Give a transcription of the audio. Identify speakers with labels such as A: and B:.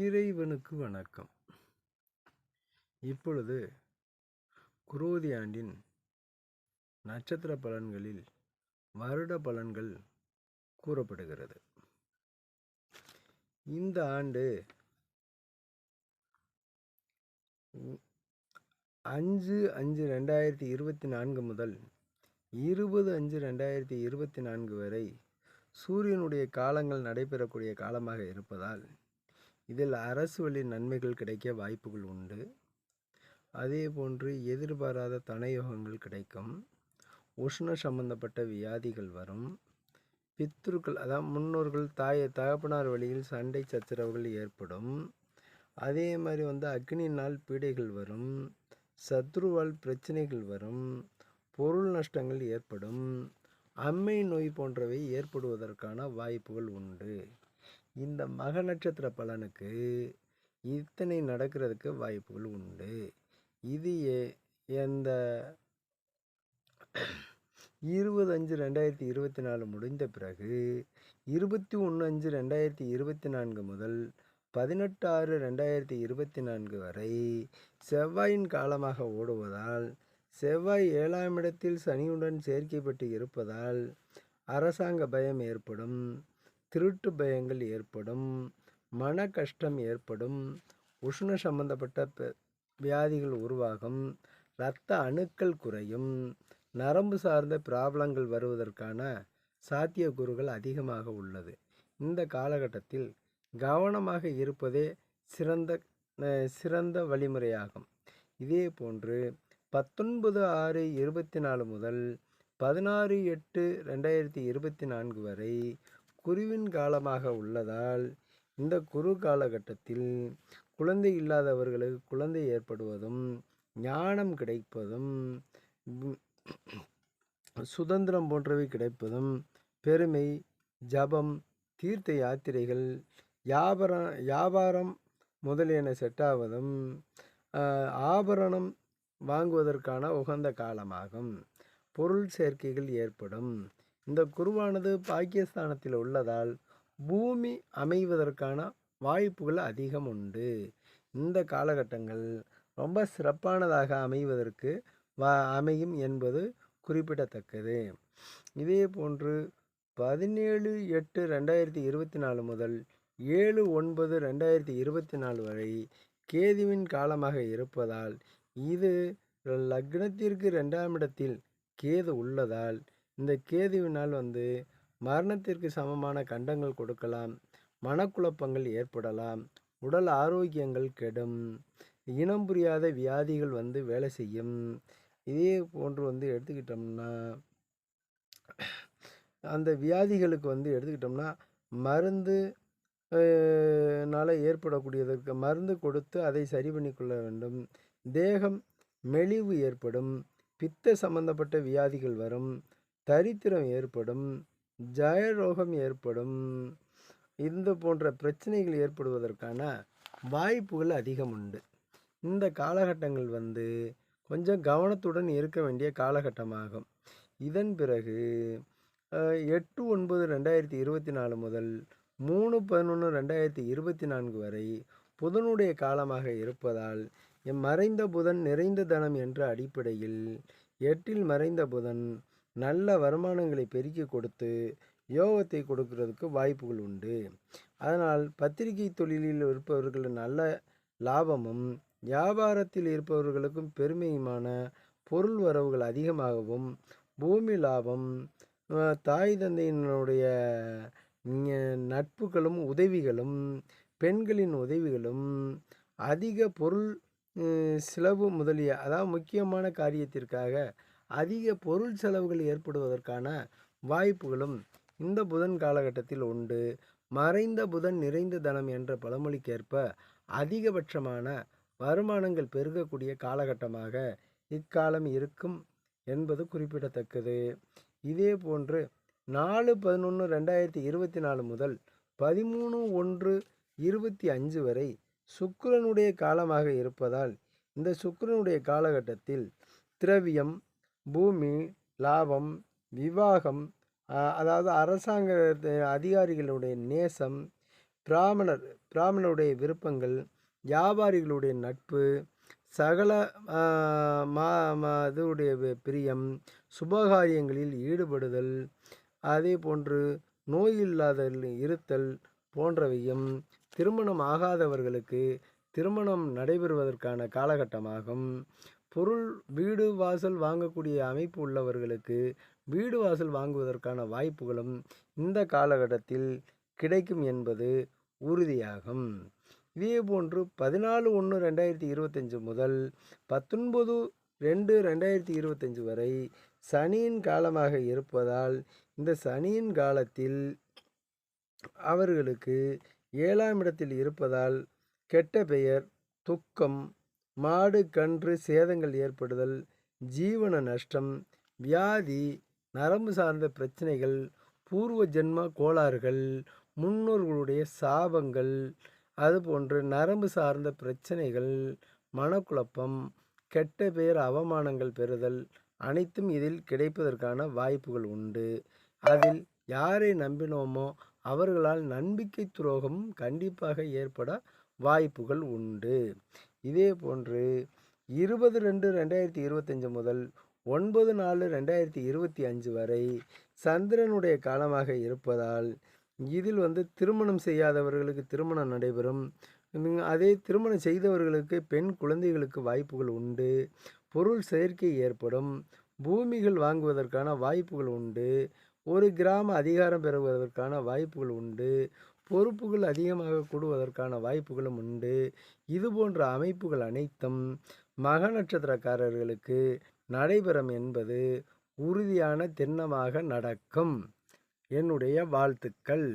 A: இறைவனுக்கு வணக்கம். இப்பொழுது குரோதி ஆண்டின் நட்சத்திர பலன்களில் வருட பலன்கள் கூறப்படுகிறது. இந்த ஆண்டு அஞ்சு அஞ்சு ரெண்டாயிரத்தி இருபத்தி நான்கு முதல் இருபது அஞ்சு ரெண்டாயிரத்தி இருபத்தி நான்கு வரை சூரியனுடைய காலங்கள் நடைபெறக்கூடிய காலமாக இருப்பதால் இதில் அரசு வழி நன்மைகள் கிடைக்க வாய்ப்புகள் உண்டு. அதே போன்று எதிர்பாராத தனயோகங்கள் கிடைக்கும். உஷ்ண சம்பந்தப்பட்ட வியாதிகள் வரும். பித்ருக்கள் அதாவது முன்னோர்கள் தாய தகப்பனார் வழியில் சண்டை சச்சரவுகள் ஏற்படும். அதே மாதிரி வந்து அக்னியினால் பீடைகள் வரும். சத்ருவால் பிரச்சனைகள் வரும். பொருள் நஷ்டங்கள் ஏற்படும். அம்மை நோய் போன்றவை ஏற்படுவதற்கான வாய்ப்புகள் உண்டு. இந்த மக நட்சத்திர பலனுக்கு இத்தனை நடக்கிறதுக்கு வாய்ப்புகள் உண்டு. இது எந்த இருபது அஞ்சு ரெண்டாயிரத்தி இருபத்தி நாலு முடிந்த பிறகு இருபத்தி ஒன்று அஞ்சு ரெண்டாயிரத்தி இருபத்தி நான்கு முதல் பதினெட்டு ஆறு ரெண்டாயிரத்தி இருபத்தி நான்கு வரை செவ்வாயின் காலமாக ஓடுவதால் செவ்வாய் ஏழாம் இடத்தில் சனியுடன் சேர்க்கப்பட்டு இருப்பதால் அரசாங்க பயம் ஏற்படும். திருட்டு பயங்கள் ஏற்படும் மன கஷ்டம் ஏற்படும் உஷ்ண சம்பந்தப்பட்ட ப- வியாதிகள் உருவாகும் இரத்த அணுக்கள் குறையும் நரம்பு சார்ந்த பிராப்ளங்கள் வருவதற்கான சாத்தியக்கூறுகள் அதிகமாக உள்ளது. இந்த காலகட்டத்தில் கவனமாக இருப்பதே சிறந்த சிறந்த வழிமுறையாகும். இதே போன்று பத்தொன்பது ஆறு இருபத்தி நாலு முதல் பதினாறு எட்டு ரெண்டாயிரத்தி இருபத்தி நான்கு வரை குருவின் காலமாக உள்ளதால் இந்த குரு காலகட்டத்தில் குழந்தை இல்லாதவர்களுக்கு குழந்தை ஏற்படுவதும் ஞானம் கிடைப்பதும் சுதந்திரம் போன்றவை கிடைப்பதும் பெருமை ஜபம் தீர்த்த யாத்திரைகள் வியாபாரம் வியாபாரம் முதலியன செட்டாவதும் ஆபரணம் வாங்குவதற்கான உகந்த காலமாகும். பொருள் சேர்க்கைகள் ஏற்படும். இந்த குருவானது பாகிஸ்தானத்தில் உள்ளதால் பூமி அமைவதற்கான வாய்ப்புகள் அதிகம் உண்டு. இந்த காலகட்டங்கள் ரொம்ப சிறப்பானதாக அமைவதற்கு வா அமையும் என்பது குறிப்பிடத்தக்கது. இதே போன்று பதினேழு எட்டு ரெண்டாயிரத்தி இருபத்தி நாலு முதல் ஏழு ஒன்பது ரெண்டாயிரத்தி இருபத்தி நாலு வரை கேதுவின் காலமாக இருப்பதால் இது லக்னத்திற்கு ரெண்டாம் இடத்தில் கேது உள்ளதால் இந்த கேதுவினால் வந்து மரணத்திற்கு சமமான கண்டங்கள் கொடுக்கலாம் மனக்குழப்பங்கள் ஏற்படலாம் உடல் ஆரோக்கியங்கள் கெடும் இனம் புரியாத வியாதிகள் வந்து வேலை செய்யும். இதே போன்று வந்து எடுத்துக்கிட்டோம்னா அந்த வியாதிகளுக்கு வந்து எடுத்துக்கிட்டோம்னா மருந்து னால ஏற்படக்கூடியதற்கு மருந்து கொடுத்து அதை சரி பண்ணிக்கொள்ள வேண்டும். தேகம் மெலிவு ஏற்படும் பித்த சம்பந்தப்பட்ட வியாதிகள் வரும் தரித்திரம் ஏற்படும் ஜயரோகம் ஏற்படும் இந்த போன்ற பிரச்சனைகள் ஏற்படுவதற்கான வாய்ப்புகள் அதிகம் உண்டு. இந்த காலகட்டங்கள் வந்து கொஞ்சம் கவனத்துடன் இருக்க வேண்டிய காலகட்டமாகும். இதன் பிறகு எட்டு ஒன்பது ரெண்டாயிரத்தி இருபத்தி நாலு முதல் மூணு பதினொன்று ரெண்டாயிரத்தி இருபத்தி நான்கு வரை புதனுடைய காலமாக இருப்பதால் எம் மறைந்த புதன் நிறைந்த தனம் என்ற அடிப்படையில் எட்டில் மறைந்த புதன் நல்ல வருமானங்களை பெருக்கி கொடுத்து யோகத்தை கொடுக்கறதுக்கு வாய்ப்புகள் உண்டு. அதனால் பத்திரிகை தொழிலில் இருப்பவர்கள் நல்ல லாபமும் வியாபாரத்தில் இருப்பவர்களுக்கும் பெருமையுமான பொருள் வரவுகள் அதிகமாகவும் பூமி லாபம் தாய் தந்தையினுடைய நட்புகளும் உதவிகளும் பெண்களின் உதவிகளும் அதிக பொருள் செலவு முதலிய அதாவது முக்கியமான காரியத்திற்காக அதிக பொருள் செலவுகள் ஏற்படுவதற்கான வாய்ப்புகளும் இந்த புதன் காலகட்டத்தில் உண்டு. மறைந்த புதன் நிறைந்த தனம் என்ற பழமொழிக்கேற்ப அதிகபட்சமான வருமானங்கள் பெருகக்கூடிய காலகட்டமாக இக்காலம் இருக்கும் என்பது குறிப்பிடத்தக்கது. இதே போன்று நாலு பதினொன்று ரெண்டாயிரத்தி இருபத்தி நாலு முதல் பதிமூணு ஒன்று இருபத்தி அஞ்சு வரை சுக்கிரனுடைய காலமாக இருப்பதால் இந்த சுக்கிரனுடைய காலகட்டத்தில் திரவியம் பூமி லாபம் விவாகம் அதாவது அரசாங்க அதிகாரிகளுடைய நேசம் பிராமணர் பிராமணருடைய விருப்பங்கள் வியாபாரிகளுடைய நட்பு சகல மா இதுடைய பிரியம் சுபகாரியங்களில் ஈடுபடுதல் அதே போன்று நோய் இல்லாத இருத்தல் போன்றவையும் திருமணம் ஆகாதவர்களுக்கு திருமணம் நடைபெறுவதற்கான காலகட்டமாகும். பொருள் வீடு வாசல் வாங்கக்கூடிய அமைப்பு உள்ளவர்களுக்கு வீடு வாசல் வாங்குவதற்கான வாய்ப்புகளும் இந்த காலகட்டத்தில் கிடைக்கும் என்பது உறுதியாகும். இதே போன்று பதினாலு ஒன்று ரெண்டாயிரத்தி இருபத்தஞ்சு முதல் பத்தொன்பது ரெண்டு ரெண்டாயிரத்தி இருபத்தஞ்சு வரை சனியின் காலமாக இருப்பதால் இந்த சனியின் காலத்தில் அவர்களுக்கு ஏழாம் இடத்தில் இருப்பதால் கெட்ட பெயர் துக்கம் மாடு கன்று சேதங்கள் ஏற்படுதல் ஜீவன நஷ்டம் வியாதி நரம்பு சார்ந்த பிரச்சனைகள் பூர்வ ஜென்ம கோளாறுகள் முன்னோர்களுடைய சாபங்கள் அதுபோன்று நரம்பு சார்ந்த பிரச்சனைகள் மனக்குழப்பம் கெட்ட பெயர் அவமானங்கள் பெறுதல் அனைத்தும் இதில் கிடைப்பதற்கான வாய்ப்புகள் உண்டு. அதில் யாரை நம்பினோமோ அவர்களால் நம்பிக்கை துரோகம் கண்டிப்பாக ஏற்பட வாய்ப்புகள் உண்டு. இதே போன்று இருபது ரெண்டு ரெண்டாயிரத்தி இருபத்தஞ்சு முதல் ஒன்பது நாலு ரெண்டாயிரத்தி இருபத்தி அஞ்சு வரை சந்திரனுடைய காலமாக இருப்பதால் இதில் வந்து திருமணம் செய்யாதவர்களுக்கு திருமணம் நடைபெறும். அதே திருமணம் செய்தவர்களுக்கு பெண் குழந்தைகளுக்கு வாய்ப்புகள் உண்டு. பொருள் சேர்க்கை ஏற்படும். பூமிகள் வாங்குவதற்கான வாய்ப்புகள் உண்டு. ஒரு கிராம அதிகாரம் பெறுவதற்கான வாய்ப்புகள் உண்டு. பொறுப்புகள் அதிகமாக கூடுவதற்கான வாய்ப்புகளும் உண்டு. இது போன்ற அமைப்புகள் அனைத்தும் மக நட்சத்திரக்காரர்களுக்கு நடைபெறும் என்பது உறுதியான திண்ணமாக நடக்கும். என்னுடைய வாழ்த்துக்கள்.